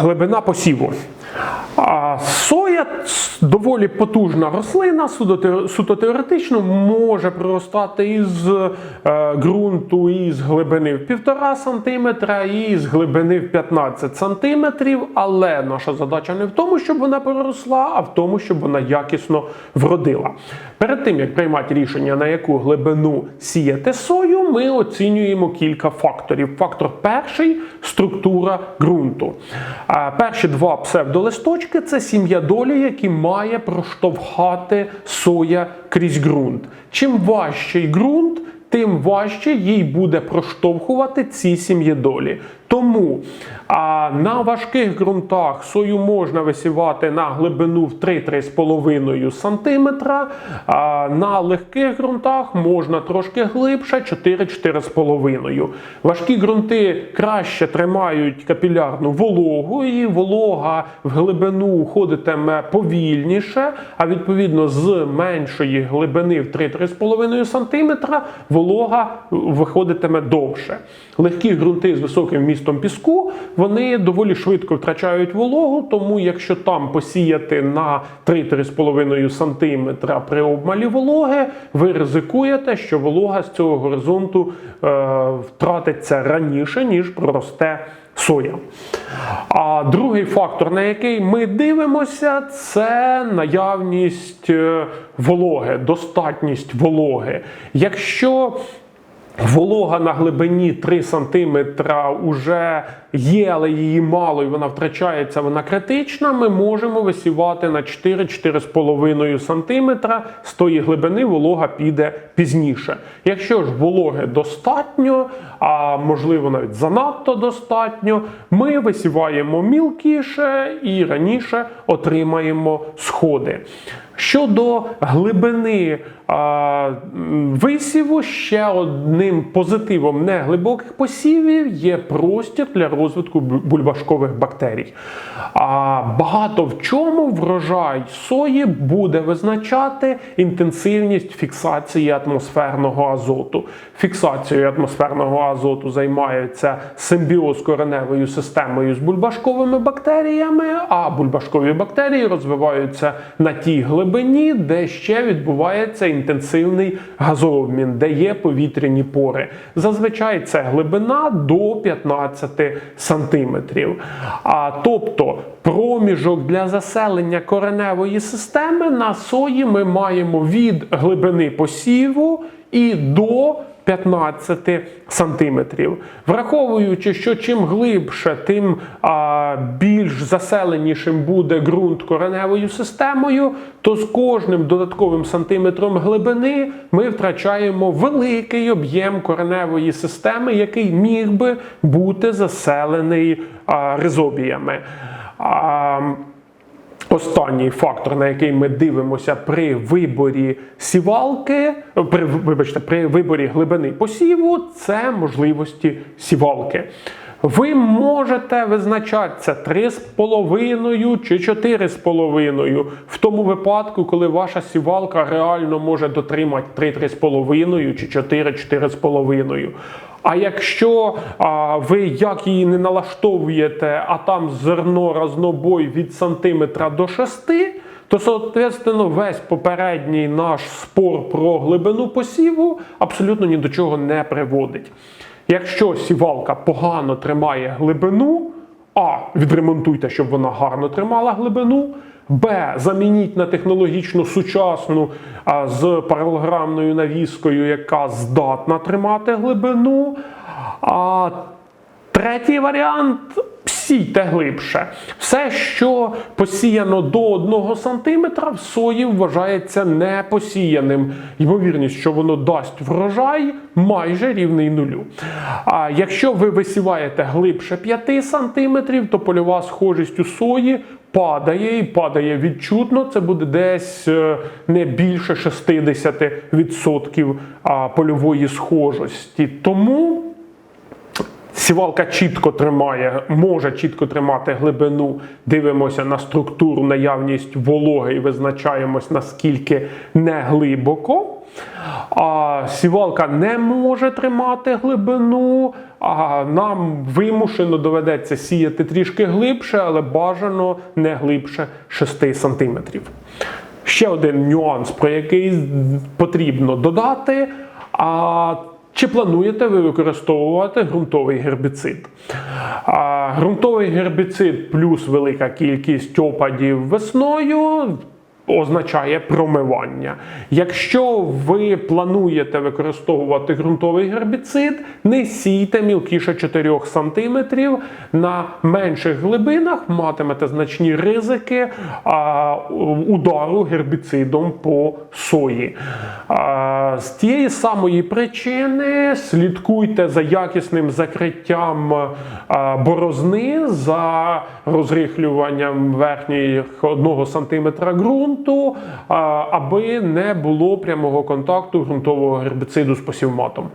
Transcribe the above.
Глибина посіву. А соя доволі потужна рослина, суто теоретично може проростати із е, ґрунту із глибини в 1,5 см і з глибини в 15 см, але наша задача не в тому, щоб вона проросла, а в тому, щоб вона якісно вродила. Перед тим як приймати рішення, на яку глибину сіяти сою, ми оцінюємо кілька факторів. Фактор перший структура ґрунту. Перші два псевдолисточки це сім'я долі, які має проштовхати соя крізь ґрунт. Чим важчий ґрунт, тим важче їй буде проштовхувати ці сім'єдолі. Тому а, на важких ґрунтах сою можна висівати на глибину в 3-3,5 см, а на легких ґрунтах можна трошки глибше 4-4,5. Важкі ґрунти краще тримають капілярну вологу, і волога в глибину уходитиме повільніше, а відповідно з меншої глибини в 3-3,5 см волога виходитиме довше. Легкі ґрунти з високим вмістом піску вони доволі швидко втрачають вологу, тому якщо там посіяти на 3-3,5 см при обмалі вологи, ви ризикуєте, що волога з цього горизонту е, втратиться раніше, ніж проросте соя. А другий фактор, на який ми дивимося, це наявність е, вологи, достатність вологи. Якщо Волога на глибині 3 см уже є, але її мало і вона втрачається, вона критична. Ми можемо висівати на 4-4,5 см. З тої глибини волога піде пізніше. Якщо ж вологи достатньо, а можливо навіть занадто достатньо, ми висіваємо мілкіше і раніше отримаємо сходи. Щодо глибини а, висіву, ще одним позитивом неглибоких посівів є простір для розвитку бу- бульбашкових бактерій. А багато в чому врожай сої буде визначати інтенсивність фіксації атмосферного азоту. Фіксацією атмосферного азоту займається симбіоз кореневою системою з бульбашковими бактеріями, а бульбашкові бактерії розвиваються на тій глибині, де ще відбувається інтенсивний газообмін, де є повітряні пори. Зазвичай це глибина до 15 сантиметрів. А тобто проміжок для заселення кореневої системи на сої ми маємо від глибини посіву і до 15 сантиметрів. Враховуючи, що чим глибше, тим а, більш заселенішим буде ґрунт кореневою системою, то з кожним додатковим сантиметром глибини ми втрачаємо великий об'єм кореневої системи, який міг би бути заселений а, ризобіями. А, Останній фактор, на який ми дивимося при виборі сівалки, при, вибачте, при виборі глибини посіву, це можливості сівалки. Ви можете визначатися 3,5 чи 4,5 в тому випадку, коли ваша сівалка реально може дотримати 3-3,5 чи 4-4,5. А якщо а, ви як її не налаштовуєте, а там зерно разнобой від сантиметра до 6, то, соответственно, весь попередній наш спор про глибину посіву абсолютно ні до чого не приводить. Якщо сівалка погано тримає глибину, а відремонтуйте, щоб вона гарно тримала глибину. Б. Замініть на технологічно сучасну а, з паралограмною навіскою, яка здатна тримати глибину. А третій варіант сійте глибше. Все, що посіяно до 1 см, в сої вважається непосіяним. Ймовірність, що воно дасть врожай, майже рівний нулю. А якщо ви висіваєте глибше 5 см, то польова схожість у сої падає і падає відчутно. Це буде десь е, не більше 60% польової схожості. Тому Сівалка чітко тримає, може чітко тримати глибину. Дивимося на структуру, наявність вологи і визначаємось наскільки не глибоко. А сівалка не може тримати глибину, а нам вимушено доведеться сіяти трішки глибше, але бажано не глибше 6 см. Ще один нюанс, про який потрібно додати. А чи плануєте ви використовувати ґрунтовий гербіцид? А, ґрунтовий гербіцид плюс велика кількість опадів весною означає промивання. Якщо ви плануєте використовувати ґрунтовий гербіцид, не сійте мілкіше 4 см. На менших глибинах матимете значні ризики а, удару гербіцидом по сої. А, з тієї самої причини слідкуйте за якісним закриттям а, борозни, за розрихлюванням верхніх 1 см ґрунту, а, аби не було прямого контакту ґрунтового гербіциду з посівматом.